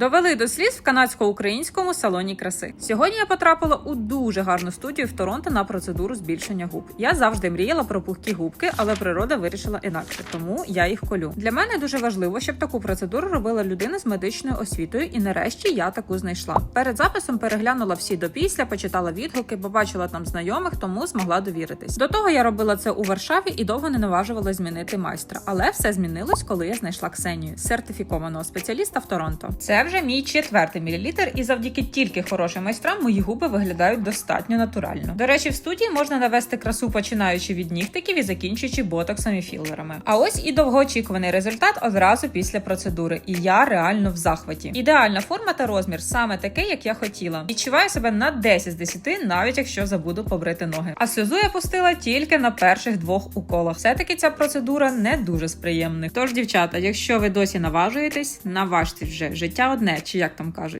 Довели до сліз в канадсько-українському салоні краси. Сьогодні я потрапила у дуже гарну студію в Торонто на процедуру збільшення губ. Я завжди мріяла про пухкі губки, але природа вирішила інакше, тому я їх колю. Для мене дуже важливо, щоб таку процедуру робила людина з медичною освітою, і нарешті я таку знайшла. Перед записом переглянула всі до після, почитала відгуки, побачила там знайомих, тому змогла довіритись. До того я робила це у Варшаві і довго не наважувала змінити майстра. Але все змінилось, коли я знайшла Ксенію, сертифікованого спеціаліста в Торонто. Це вже мій четвертий мілілітр, і завдяки тільки хорошим майстрам мої губи виглядають достатньо натурально. До речі, в студії можна навести красу, починаючи від нігтиків і закінчуючи ботоксом і філерами. А ось і довгоочікуваний результат одразу після процедури. І я реально в захваті. Ідеальна форма та розмір саме такий, як я хотіла. Відчуваю себе на 10 з 10, навіть якщо забуду побрити ноги. А сльозу я пустила тільки на перших двох уколах. Все-таки ця процедура не дуже з приємних. Тож, дівчата, якщо ви досі наважуєтесь, наважте вже життя одне, чи як там кажуть.